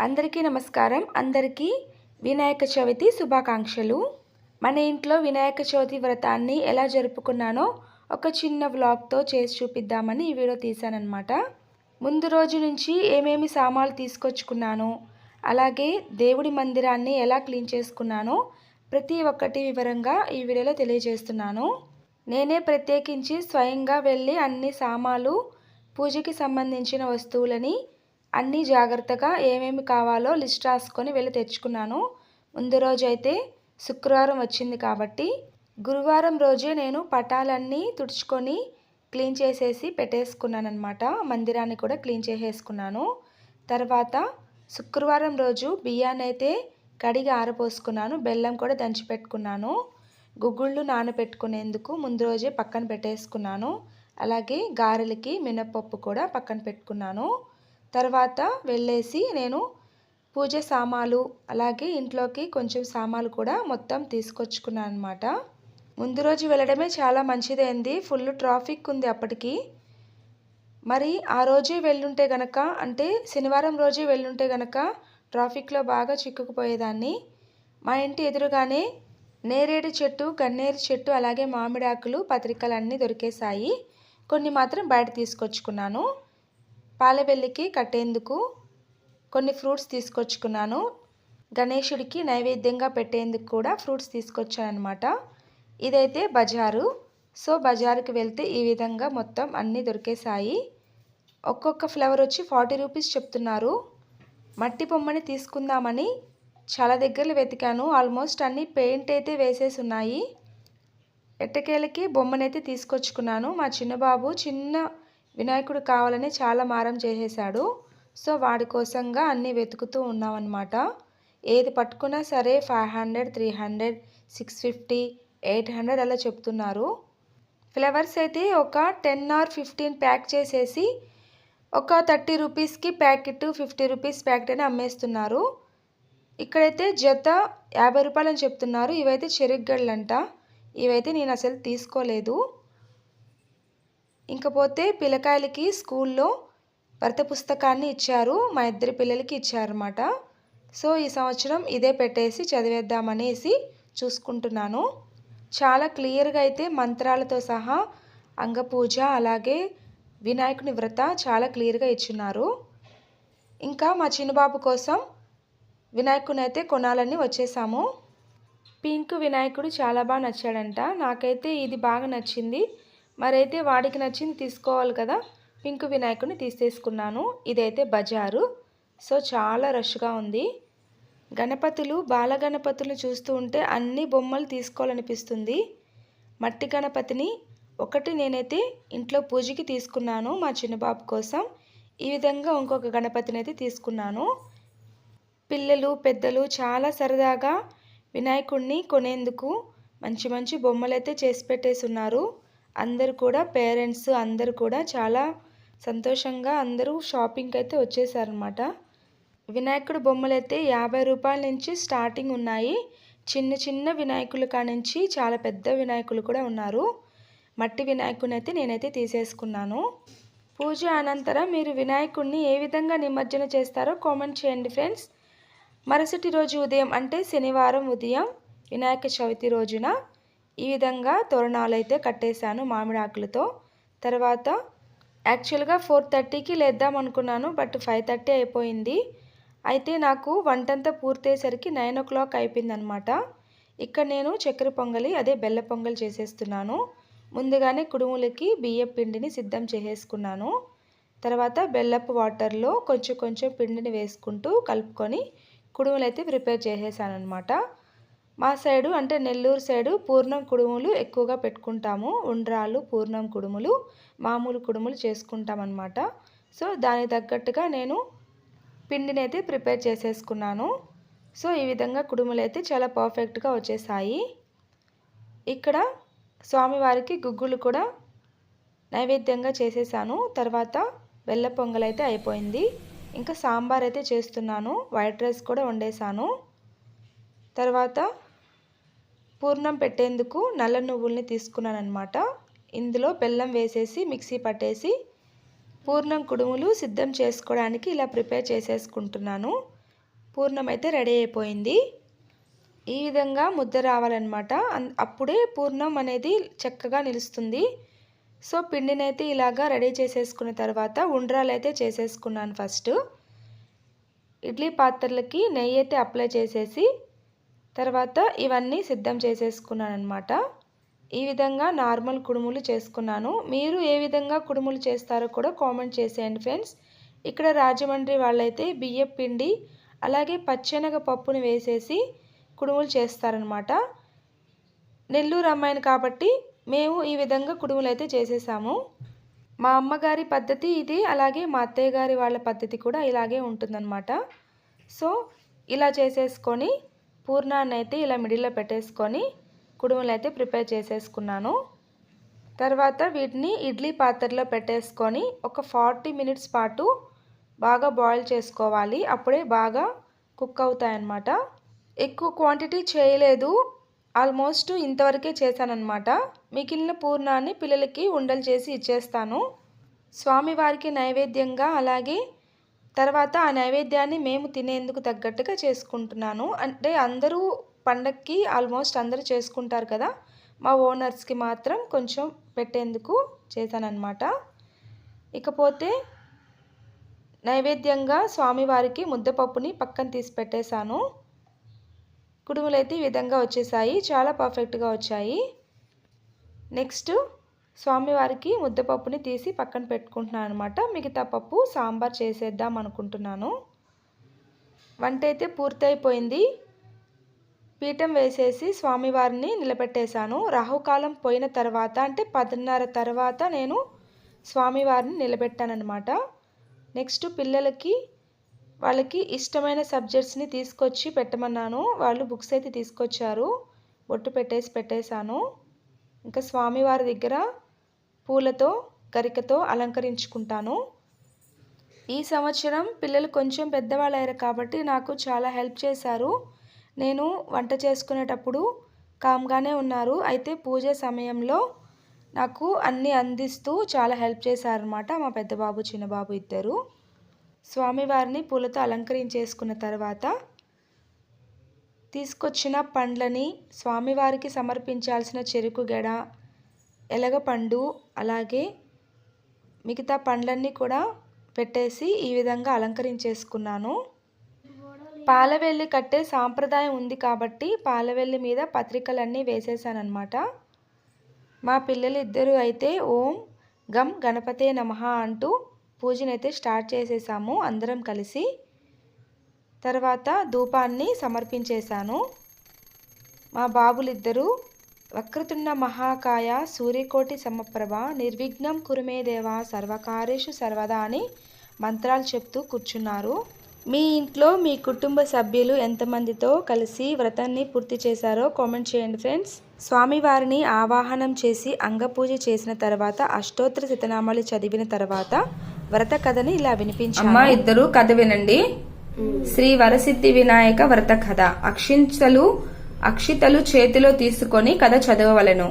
అందరికీ నమస్కారం. అందరికీ వినాయక చవితి శుభాకాంక్షలు. మన ఇంట్లో వినాయక చవితి వ్రతాన్ని ఎలా జరుపుకున్నానో ఒక చిన్న వ్లాగ్తో చేసి చూపిద్దామని ఈ వీడియో తీశానమాట ముందు రోజు నుంచి ఏమేమి సామాన్లు తీసుకొచ్చుకున్నానో అలాగే దేవుడి మందిరాన్ని ఎలా క్లీన్ చేసుకున్నానో ప్రతి ఒక్కటి వివరంగా ఈ వీడియోలో తెలియజేస్తున్నాను. నేనే ప్రత్యేకించి స్వయంగా వెళ్ళి అన్ని సామాన్లు పూజకి సంబంధించిన వస్తువులని అన్నీ జాగ్రత్తగా ఏమేమి కావాలో లిస్ట్ రాసుకొని వెళ్ళి తెచ్చుకున్నాను. ముందు రోజు అయితే శుక్రవారం వచ్చింది కాబట్టి గురువారం రోజే నేను పటాలన్నీ తుడుచుకొని క్లీన్ చేసేసి పెట్టేసుకున్నాను అనమాట మందిరాన్ని కూడా క్లీన్ చేసేసుకున్నాను. తర్వాత శుక్రవారం రోజు బియ్యాన్ని అయితే కడిగి ఆరపోసుకున్నాను బెల్లం కూడా దంచి పెట్టుకున్నాను. గుగ్గుళ్ళు నానబెట్టుకునేందుకు ముందు రోజే పక్కన పెట్టేసుకున్నాను. అలాగే గారెలకి మినప్పప్పు కూడా పక్కన పెట్టుకున్నాను. తర్వాత వెళ్ళేసి నేను పూజ సామాలు అలాగే ఇంట్లోకి కొంచెం సామాలు కూడా మొత్తం తీసుకొచ్చుకున్నాను అనమాట ముందు రోజు వెళ్ళడమే చాలా మంచిదైంది. ఫుల్ ట్రాఫిక్ ఉంది అప్పటికి. మరి ఆ రోజే వెళ్ళుంటే గనక అంటే శనివారం రోజే వెళ్ళుంటే గనక ట్రాఫిక్లో బాగా చిక్కుకుపోయేదాన్ని. మా ఇంటి ఎదురుగానే నేరేడు చెట్టు గన్నేరు చెట్టు అలాగే మామిడాకులు పత్రికలు అన్నీ దొరికేశాయి. కొన్ని మాత్రం బయట తీసుకొచ్చుకున్నాను. పాలవెల్లికి కట్టేందుకు కొన్ని ఫ్రూట్స్ తీసుకొచ్చుకున్నాను. గణేషుడికి నైవేద్యంగా పెట్టేందుకు కూడా ఫ్రూట్స్ తీసుకొచ్చాను అనమాట ఇదైతే బజారు. సో బజారుకి వెళ్తే ఈ విధంగా మొత్తం అన్నీ దొరికేసాయి ఒక్కొక్క ఫ్లవర్ వచ్చి ఫార్టీ రూపీస్ చెప్తున్నారు. మట్టి బొమ్మని తీసుకుందామని చాలా దగ్గరలు వెతికాను. ఆల్మోస్ట్ అన్నీ పెయింట్ అయితే వేసేసి ఉన్నాయి. ఎట్టకేలకి బొమ్మనైతే తీసుకొచ్చుకున్నాను. మా చిన్నబాబు చిన్న వినాయకుడు కావాలని చాలా మారం చేసేసాడు సో వాడి కోసంగా అన్నీ వెతుకుతూ ఉన్నామన్నమాట. ఏది పట్టుకున్నా సరే five hundred three hundred six fifty eight hundred అలా చెప్తున్నారు. ఫ్లవర్స్ అయితే ఒక టెన్ ఆర్ ఫిఫ్టీన్ ప్యాక్ చేసేసి ఒక థర్టీ రూపీస్కి ప్యాకెట్ ఫిఫ్టీ రూపీస్ ప్యాకెట్ అని అమ్మేస్తున్నారు. ఇక్కడైతే జత యాభై రూపాయలు అని చెప్తున్నారు. ఇవైతే చెరుగ్గడ్లంట ఇవైతే నేను అసలు తీసుకోలేదు. ఇంకపోతే పిల్లకాయలకి స్కూల్లో భరత పుస్తకాన్ని ఇచ్చారు. మా ఇద్దరి పిల్లలకి ఇచ్చారన్నమాట. సో ఈ సంవత్సరం ఇదే పెట్టేసి చదివేద్దామనేసి చూసుకుంటున్నాను. చాలా క్లియర్గా అయితే మంత్రాలతో సహా అంగపూజ అలాగే వినాయకుని వ్రత చాలా క్లియర్గా ఇచ్చున్నారు. ఇంకా మా చిన్నబాబు కోసం వినాయకుని అయితే కొనాలని వచ్చేసాము. పింక్ వినాయకుడు చాలా బాగా నచ్చాడంట. నాకైతే ఇది బాగా నచ్చింది. మరైతే వాడికి నచ్చింది తీసుకోవాలి కదా. పింక్ వినాయకుడిని తీసేసుకున్నాను. ఇదైతే బజారు. సో చాలా రష్గా ఉంది. గణపతులు బాలగణపతులు చూస్తూ ఉంటే అన్ని బొమ్మలు తీసుకోవాలనిపిస్తుంది. మట్టి గణపతిని ఒకటి నేనైతే ఇంట్లో పూజకి తీసుకున్నాను మా చిన్నబాబు కోసం. ఈ విధంగా ఇంకొక గణపతిని అయితే తీసుకున్నాను. పిల్లలు పెద్దలు చాలా సరదాగా వినాయకుడిని కొనేందుకు మంచి మంచి బొమ్మలు అయితే చేసి పెట్టేసి ఉన్నారు అందరు కూడా పేరెంట్స్ అందరు కూడా చాలా సంతోషంగా అందరూ షాపింగ్కి అయితే వచ్చేసారనమాట వినాయకుడు బొమ్మలు అయితే యాభై రూపాయల నుంచి స్టార్టింగ్ ఉన్నాయి. చిన్న చిన్న వినాయకులు కానించి చాలా పెద్ద వినాయకులు కూడా ఉన్నారు. మట్టి వినాయకుడిని అయితే నేనైతే తీసేసుకున్నాను. పూజ అనంతరం మీరు వినాయకుడిని ఏ విధంగా నిమజ్జన చేస్తారో కామెంట్ చేయండి ఫ్రెండ్స్. మరుసటి రోజు ఉదయం అంటే శనివారం ఉదయం వినాయక చవితి రోజున ఈ విధంగా తోరణాలు అయితే కట్టేశాను మామిడి ఆకులతో తర్వాత యాక్చువల్గా ఫోర్ థర్టీకి లేద్దాం అనుకున్నాను బట్ ఫైవ్ థర్టీ అయిపోయింది. అయితే నాకు వంటంతా పూర్తయ్యేసరికి నైన్ ఓ క్లాక్ అయిపోయిందనమాట ఇక్కడ నేను చక్కెర పొంగలి అదే బెల్ల పొంగల్ చేసేస్తున్నాను. ముందుగానే కుడుములకి బియ్యం పిండిని సిద్ధం చేసేసుకున్నాను. తర్వాత బెల్లపు వాటర్లో కొంచెం కొంచెం పిండిని వేసుకుంటూ కలుపుకొని కుడుములు అయితే ప్రిపేర్ చేసేసాను అనమాట మా సైడు అంటే నెల్లూరు సైడు పూర్ణం కుడుములు ఎక్కువగా పెట్టుకుంటాము. ఉండ్రాలు పూర్ణం కుడుములు మామూలు కుడుములు చేసుకుంటాం అనమాట సో దానికి తగ్గట్టుగా నేను పిండిని అయితే ప్రిపేర్ చేసేసుకున్నాను. సో ఈ విధంగా కుడుములు అయితే చాలా పర్ఫెక్ట్గా వచ్చేసాయి. ఇక్కడ స్వామివారికి గుగ్గులు కూడా నైవేద్యంగా చేసేసాను. తర్వాత బెల్ల పొంగల్ అయితే అయిపోయింది. ఇంకా సాంబార్ అయితే చేస్తున్నాను. వైట్ రైస్ కూడా వండేసాను. తర్వాత పూర్ణం పెట్టేందుకు నల్ల నువ్వుల్ని తీసుకున్నాను అనమాట ఇందులో బెల్లం వేసేసి మిక్సీ పట్టేసి పూర్ణం కుడుములు సిద్ధం చేసుకోవడానికి ఇలా ప్రిపేర్ చేసేసుకుంటున్నాను. పూర్ణం అయితే రెడీ అయిపోయింది. ఈ విధంగా ముద్ద రావాలన్నమాట. అన్- అప్పుడే పూర్ణం అనేది చక్కగా నిలుస్తుంది. సో పిండినైతే ఇలాగా రెడీ చేసేసుకున్న తర్వాత ఉండ్రాలు అయితే చేసేసుకున్నాను ఫస్ట్. ఇడ్లీ పాత్రలకి నెయ్యి అయితే అప్లై చేసేసి తర్వాత ఇవన్నీ సిద్ధం చేసేసుకున్నాను అనమాట ఈ విధంగా నార్మల్ కుడుములు చేసుకున్నాను. మీరు ఏ విధంగా కుడుములు చేస్తారో కూడా కామెంట్ చేసేయండి ఫ్రెండ్స్. ఇక్కడ రాజమండ్రి వాళ్ళైతే బియ్యం పిండి అలాగే పచ్చెనగ పప్పుని వేసేసి కుడుములు చేస్తారనమాట నెల్లూరు అమ్మాయిని కాబట్టి మేము ఈ విధంగా కుడుములు అయితే చేసేసాము. మా అమ్మగారి పద్ధతి ఇది అలాగే మా అత్తయ్య గారి వాళ్ళ పద్ధతి కూడా ఇలాగే ఉంటుందన్నమాట. సో ఇలా చేసేసుకొని పూర్ణాన్ని అయితే ఇలా మిడిల్లో పెట్టేసుకొని కుడుములు అయితే ప్రిపేర్ చేసేసుకున్నాను. తర్వాత వీటిని ఇడ్లీ పాత్రలో పెట్టేసుకొని ఒక ఫార్టీ మినిట్స్ పాటు బాగా బాయిల్ చేసుకోవాలి. అప్పుడే బాగా కుక్ అవుతాయన్నమాట. ఎక్కువ క్వాంటిటీ చేయలేదు. ఆల్మోస్ట్ ఇంతవరకే చేశానన్నమాట. మిగిలిన పూర్ణాన్ని పిల్లలకి ఉండలు చేసి ఇచ్చేస్తాను. స్వామివారికి నైవేద్యంగా అలాగే తర్వాత ఆ నైవేద్యాన్ని మేము తినేందుకు తగ్గట్టుగా చేసుకుంటున్నాను. అంటే అందరూ పండక్కి ఆల్మోస్ట్ అందరూ చేసుకుంటారు కదా. మా ఓనర్స్కి మాత్రం కొంచెం పెట్టేందుకు చేశానన్నమాట. ఇకపోతే నైవేద్యంగా స్వామివారికి ముద్దపప్పుని పక్కన తీసి పెట్టేశాను. కుడుములైతే ఈ విధంగా వచ్చేసాయి. చాలా పర్ఫెక్ట్గా వచ్చాయి. నెక్స్ట్ స్వామివారికి ముద్దపప్పుని తీసి పక్కన పెట్టుకుంటున్నాను అనమాట మిగతా పప్పు సాంబార్ చేసేద్దాం అనుకుంటున్నాను. వంట అయితే పూర్తయిపోయింది. పీఠం వేసేసి స్వామివారిని నిలబెట్టేశాను. రాహుకాలం పోయిన తర్వాత అంటే పదిన్నర తర్వాత నేను స్వామివారిని నిలబెట్టానమాట నెక్స్ట్ పిల్లలకి వాళ్ళకి ఇష్టమైన సబ్జెక్ట్స్ని తీసుకొచ్చి పెట్టమన్నాను. వాళ్ళు బుక్స్ అయితే తీసుకొచ్చారు. బొట్టు పెట్టేసి పెట్టేశాను. ఇంకా స్వామివారి దగ్గర పూలతో గరికతో అలంకరించుకుంటాను. ఈ సంవత్సరం పిల్లలు కొంచెం పెద్దవాళ్ళయ్యారు కాబట్టి నాకు చాలా హెల్ప్ చేశారు. నేను వంట చేసుకునేటప్పుడు కామ్గానే ఉన్నారు. అయితే పూజ సమయంలో నాకు అన్నీ అందిస్తూ చాలా హెల్ప్ చేశారనమాట మా పెద్దబాబు చిన్నబాబు చిన్న బాబు ఇద్దరు. స్వామివారిని పూలతో అలంకరించేసుకున్న తర్వాత తీసుకొచ్చిన పండ్లని స్వామివారికి సమర్పించాల్సిన చెరుకు గెడ ఎలగపండు అలాగే మిగతా పండ్లన్నీ కూడా పెట్టేసి ఈ విధంగా అలంకరించేసుకున్నాను. పాలవెల్లి కట్టే సాంప్రదాయం ఉంది కాబట్టి పాలవెల్లి మీద పత్రికలన్నీ వేసేసానమాట మా పిల్లలు ఇద్దరు అయితే ఓం గం గణపతే నమ అంటూ పూజనైతే స్టార్ట్ చేసేసాము అందరం కలిసి. తర్వాత ధూపాన్ని సమర్పించేశాను. మా బాబులిద్దరూ వక్రతున్న మహాకాయ సూర్యకోటి సమప్రభ నిర్విఘ్నం కురుమే దేవ సర్వకార్యేషు సర్వదా అని మంత్రాలు చెప్తూ కూర్చున్నారు. మీ ఇంట్లో మీ కుటుంబ సభ్యులు ఎంతమందితో కలిసి వ్రతాన్ని పూర్తి చేశారో కామెంట్ చేయండి ఫ్రెండ్స్. స్వామివారిని ఆవాహనం చేసి అంగపూజ చేసిన తర్వాత అష్టోత్తర శతనామాలు చదివిన తర్వాత వ్రత కథని ఇలా వినిపించాను అమ్మ ఇద్దరు కథ వినండి. శ్రీ వరసిద్ధి వినాయక వ్రత కథ. అక్షింతలు అక్షితలు చేతిలో తీసుకొని కథ చదవవలెను.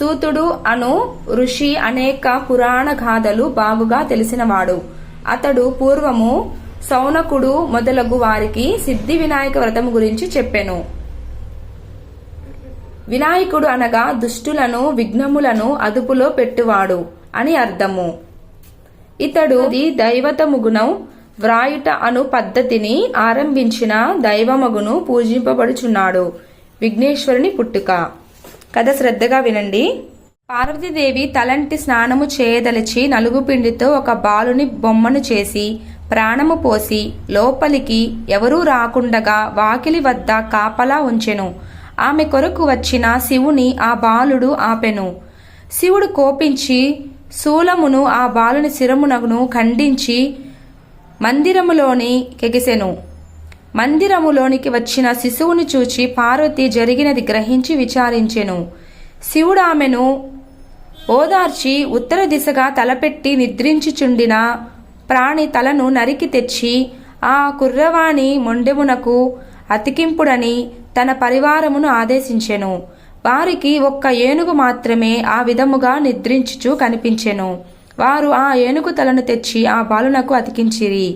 సూతుడు అను ఋషి అనేక పురాణ గాథలు బాగుగా తెలిసినవాడు. అతడు పూర్వము సౌనకుడు మొదలగు వారికి సిద్ధి వినాయక వ్రతము గురించి చెప్పెను. వినాయకుడు అనగా దుష్టులను విఘ్నములను అదుపులో పెట్టువాడు అని అర్థము. ఇతడు ది దైవతముగుణం వ్రాయుట అను పద్ధతిని ఆరంభించిన దైవమగును పూజింపబడుచున్నాడు. విఘ్నేశ్వరుని పుట్టుక. కథ శ్రద్ధగా వినండి. పార్వతీదేవి తలంటి స్నానము చేయదలిచి నలుగు పిండితో ఒక బాలుని బొమ్మను చేసి ప్రాణము పోసి లోపలికి ఎవరూ రాకుండగా వాకిలి వద్ద కాపలా ఉంచెను. ఆమె కొరకు వచ్చిన శివుని ఆ బాలుడు ఆపెను. శివుడు కోపించి శూలమును ఆ బాలుని శిరమునను ఖండించి మందిరములోని కెగిసెను. మందిరములోనికి వచ్చిన శిశువుని చూచి పార్వతి జరిగినది గ్రహించి విచారించెను. శివుడు ఆమెను ఓదార్చి ఉత్తర దిశగా తలపెట్టి నిద్రించుచుండిన ప్రాణి తలను నరికి తెచ్చి ఆ కుర్రవాణి మొండెమునకు అతికింపుడని తన పరివారమును ఆదేశించెను. వారికి ఒక్క ఏనుగు మాత్రమే ఆ విధముగా నిద్రించుచు కనిపించెను. వారు ఆ ఏనుగు తలను తెచ్చి ఆ బాలునకు అతికించిరి.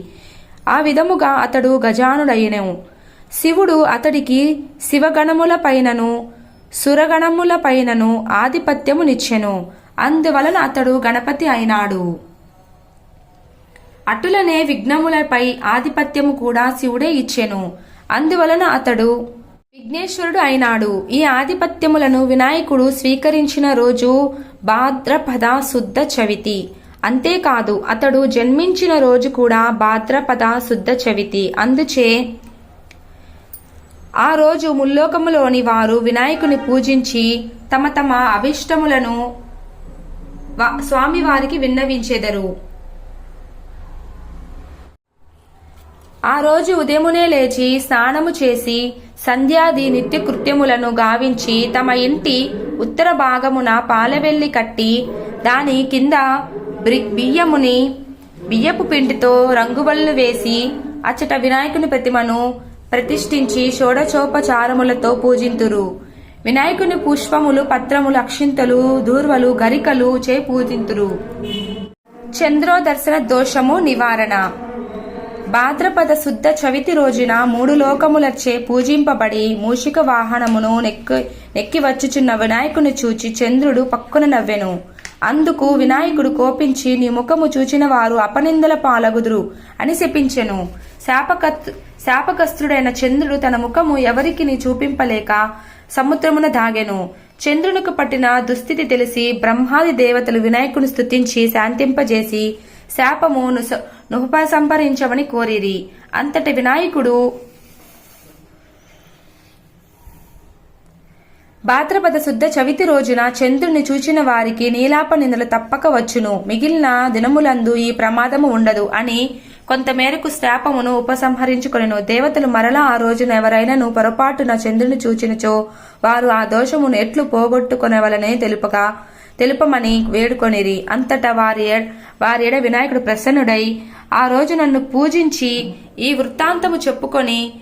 ఆ విధముగా అతడు గజానుడయ్యను. శివుడు అతడికి శివగణముల పైనను సురగణముల పైనను ఆధిపత్యమునిచ్చెను అందువలన అతడు గణపతి అయినాడు. అటులనే విఘ్నములపై ఆధిపత్యము కూడా శివుడే ఇచ్చెను. అందువలన అతడు విఘ్నేశ్వరుడు అయినాడు. ఈ ఆధిపత్యములను వినాయకుడు స్వీకరించిన రోజు భాద్రపద శుద్ధ చవితి. అంతేకాదు అతడు జన్మించిన రోజు కూడా భాద్రపద శుద్ధ చవితి. అందుచే ఆ రోజు ముల్లోకములోని వారు వినాయకుని పూజించి తమ తమ అభిష్టములను స్వామివారికి విన్నవించెదరు. ఆ రోజు ఉదయమునే లేచి స్నానము చేసి సంధ్యాది నిత్య కృత్యములను గావించి తమ ఇంటి ఉత్తర భాగమున పాలవెల్లి కట్టి దాని కింద బియ్యముని బియ్యపు పిండితో రంగుబళ్ళు వేసి అచ్చట వినాయకుని ప్రతిమను ప్రతిష్ఠించి షోడచోపచారములతో పూజింతురు. వినాయకుని పుష్పములు పత్రములు అక్షింతలు దూర్వలు గరికలు చే పూజింతురు చంద్రోదర్శన దోషము నివారణ. భాద్రపద శుద్ధ చవితి రోజున మూడు లోకములచే పూజింపబడి మూషిక వాహనమును నెక్కి నెక్కి వచ్చుచున్న వినాయకుని చూచి చంద్రుడు పక్కున నవ్వెను. అందుకు వినాయకుడు కోపించి నీ ముఖము చూచిన వారు అపనిందల పాలగుదురు అని శపించెను. శాపకత్ శాపకస్తుడైన చంద్రుడు తన ముఖము ఎవరికి చూపింపలేక సముద్రమున దాగెను. చంద్రునికి పట్టిన దుస్థితి తెలిసి బ్రహ్మాది దేవతలు వినాయకుని స్తుతించి శాంతింపజేసి శాపము నుస నుపసంపరించమని కోరిరి. అంతటి వినాయకుడు భాద్రపద శుద్ధ చవితి రోజున చంద్రుని చూచిన వారికి నీలాప నిందలు తప్పక వచ్చును. మిగిలిన దినములందు ఈ ప్రమాదము ఉండదు అని కొంతమేరకు శాపమును ఉపసంహరించుకొనెను. దేవతలు మరలా ఆ రోజున ఎవరైనాను పొరపాటున చంద్రుని చూచినచో వారు ఆ దోషమును ఎట్లు పోగొట్టుకొనవలనే తెలుపగా తెలుపమని వేడుకొనిరి. అంతటా వారి ఎ- వారి ఎడ వినాయకుడు ప్రసన్నుడై ఆ రోజు నన్ను పూజించి ఈ వృత్తాంతము చెప్పుకొని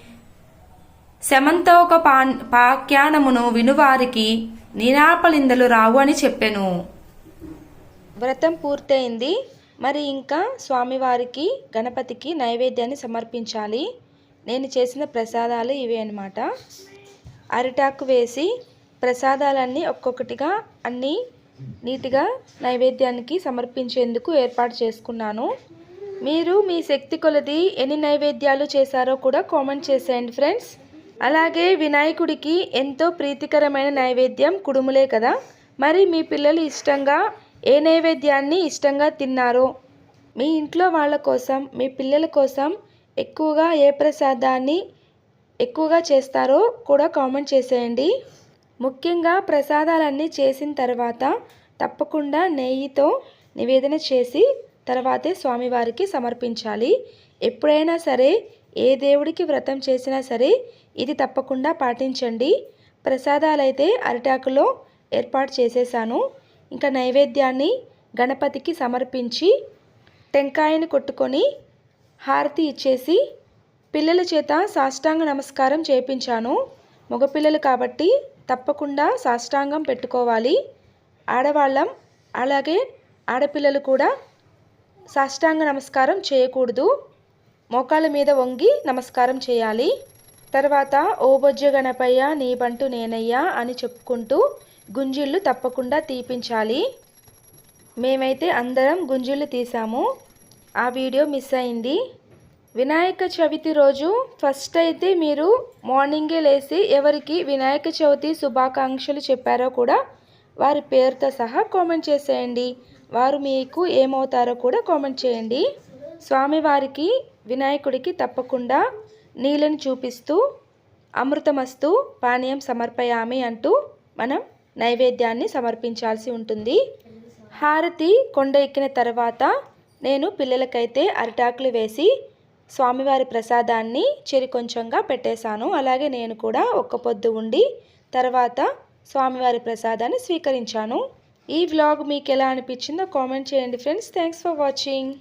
శమంతోక పాఖ్యానమును వినువారికి నిరాపలిందలు రావు అని చెప్పెను. వ్రతం పూర్తయింది. మరి ఇంకా స్వామివారికి గణపతికి నైవేద్యాన్ని సమర్పించాలి. నేను చేసిన ప్రసాదాలు ఇవే అనమాట అరిటాకు వేసి ప్రసాదాలన్నీ ఒక్కొక్కటిగా అన్నీ నీట్గా నైవేద్యానికి సమర్పించేందుకు ఏర్పాటు చేసుకున్నాను. మీరు మీ శక్తి కొలది ఎన్ని నైవేద్యాలు చేశారో కూడా కామెంట్ చేసేయండి ఫ్రెండ్స్. అలాగే వినాయకుడికి ఎంతో ప్రీతికరమైన నైవేద్యం కుడుములే కదా. మరి మీ పిల్లలు ఇష్టంగా ఏ నైవేద్యాన్ని ఇష్టంగా తిన్నారో? మీ ఇంట్లో వాళ్ళ కోసం మీ పిల్లల కోసం ఎక్కువగా ఏ ప్రసాదాన్ని ఎక్కువగా చేస్తారో కూడా కామెంట్ చేసేయండి. ముఖ్యంగా ప్రసాదాలన్నీ చేసిన తర్వాత తప్పకుండా నెయ్యితో నివేదన చేసి తర్వాతే స్వామివారికి సమర్పించాలి. ఎప్పుడైనా సరే ఏ దేవుడికి వ్రతం చేసినా సరే ఇది తప్పకుండా పాటించండి. ప్రసాదాలైతే అరిటాకులో ఏర్పాటు చేసేసాను. ఇంకా నైవేద్యాన్ని గణపతికి సమర్పించి టెంకాయని కొట్టుకొని హారతి ఇచ్చేసి పిల్లల చేత సాష్టాంగ నమస్కారం చేయించాను. మగపిల్లలు కాబట్టి తప్పకుండా సాష్టాంగం పెట్టుకోవాలి. ఆడవాళ్ళం అలాగే ఆడపిల్లలు కూడా సాష్టాంగ నమస్కారం చేయకూడదు. మోకాళ్ళ మీద వంగి నమస్కారం చేయాలి. తర్వాత ఓ బొజ్జ గణపయ్య నీబంటూ నేనయ్యా అని చెప్పుకుంటూ గుంజిళ్ళు తప్పకుండా తీపించాలి. మేమైతే అందరం గుంజిళ్ళు తీసాము ఆ వీడియో మిస్ అయింది. వినాయక చవితి రోజు ఫస్ట్ అయితే మీరు మార్నింగే లేచి ఎవరికి వినాయక చవితి శుభాకాంక్షలు చెప్పారో కూడా వారి పేరుతో సహా కామెంట్ చేసేయండి. వారు మీకు ఏమవుతారో కూడా కామెంట్ చేయండి. స్వామివారికి వినాయకుడికి తప్పకుండా నీళ్ళని చూపిస్తూ అమృతమస్తు పానీయం సమర్పయామి అంటూ మనం నైవేద్యాన్ని సమర్పించాల్సి ఉంటుంది. హారతి కొండ ఎక్కిన తర్వాత నేను పిల్లలకైతే అరిటాకులు వేసి స్వామివారి ప్రసాదాన్ని చెరి కొంచెంగా పెట్టేశాను. అలాగే నేను కూడా ఒక్క పొద్దు ఉండి తర్వాత స్వామివారి ప్రసాదాన్ని స్వీకరించాను. ఈ వ్లాగ్ మీకు ఎలా అనిపించిందో కామెంట్ చేయండి ఫ్రెండ్స్. Thanks for watching.